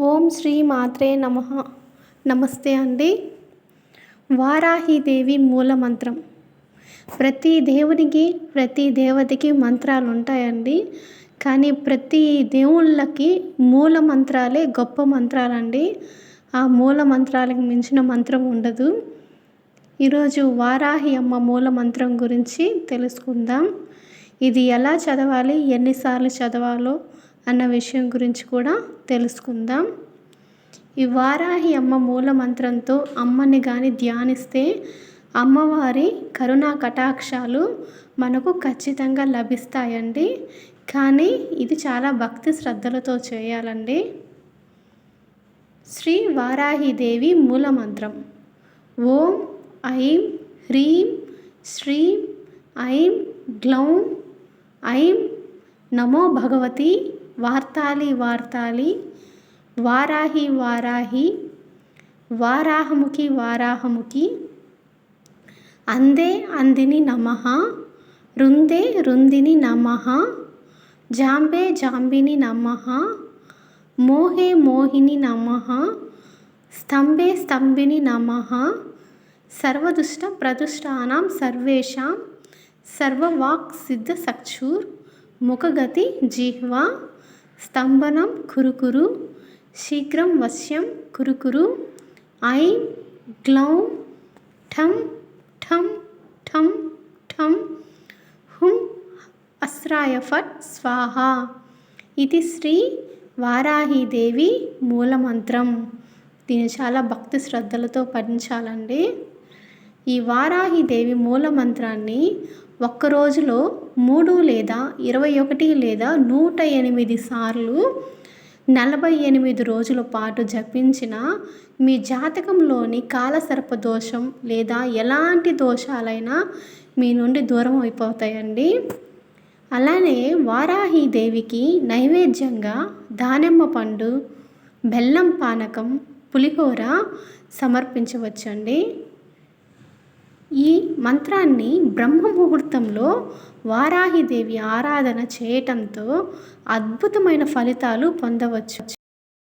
ఓం శ్రీ మాత్రే నమ. నమస్తే అండి. వారాహిదేవి మూల మంత్రం ప్రతి దేవునికి ప్రతి దేవతకి మంత్రాలు ఉంటాయండి కానీ ప్రతి దేవుళ్ళకి మూల మంత్రాలే గొప్ప మంత్రాలండి. ఆ మూల మంత్రాలకు మించిన మంత్రం ఉండదు. ఈరోజు వారాహి అమ్మ మూల మంత్రం గురించి తెలుసుకుందాం. ఇది ఎలా చదవాలి? ఎన్నిసార్లు చదవాలో? అన్న విషయం గురించి కూడా తెలుసుకుందాం. ఈ వారాహి అమ్మ మూల మంత్రంతో అమ్మని కానీ ధ్యానిస్తే అమ్మవారి కరుణా కటాక్షాలు మనకు ఖచ్చితంగా లభిస్తాయండి. కానీ ఇది చాలా భక్తి శ్రద్ధలతో చేయాలండి. శ్రీ వారాహిదేవి మూల మంత్రం. ఓం ఐం హ్రీం శ్రీం ఐం గ్లౌం ఐం నమో భగవతి వార్తాలి వార్తాలి వారాహి వారాహి వారాహముఖి వారాహముఖి అందే అందిని నమ రుందే రుందిని నమ జాంబే జాంబిని నమ మోహే మోహిని నమ స్తంభే స్తంభిని నమ సర్వదుష్ట ప్రదుష్టానాం సర్వేషాం సర్వవాక్ సిద్ధ సక్షూర్ ముఖగతి జిహ్వా స్తంభనం కురుకురు శీఘ్రం వశ్యం కురుకురు ఐం గ్లౌం ఠం ఠం ఠం ఠం హుం అస్రాయ ఫట్ స్వాహ. ఇది శ్రీ వారాహీదేవి మూలమంత్రం. దీన్ని చాలా భక్తి శ్రద్ధలతో పఠించాలండి. ఈ వారాహిదేవి మూలమంత్రాన్ని ఒక్క రోజులో మూడు లేదా ఇరవై ఒకటి లేదా నూట ఎనిమిది సార్లు నలభై ఎనిమిది రోజుల పాటు జపించిన మీ జాతకంలోని కాలసర్ప దోషం లేదా ఎలాంటి దోషాలైనా మీ నుండి దూరం అయిపోతాయండి. అలానే వారాహి దేవికి నైవేద్యంగా దానిమ్మ పండు బెల్లం పానకం పులిహోర సమర్పించవచ్చండి. ఈ మంత్రాన్ని బ్రహ్మ ముహూర్తంలో వారాహిదేవి ఆరాధన చేయటంతో అద్భుతమైన ఫలితాలు పొందవచ్చు.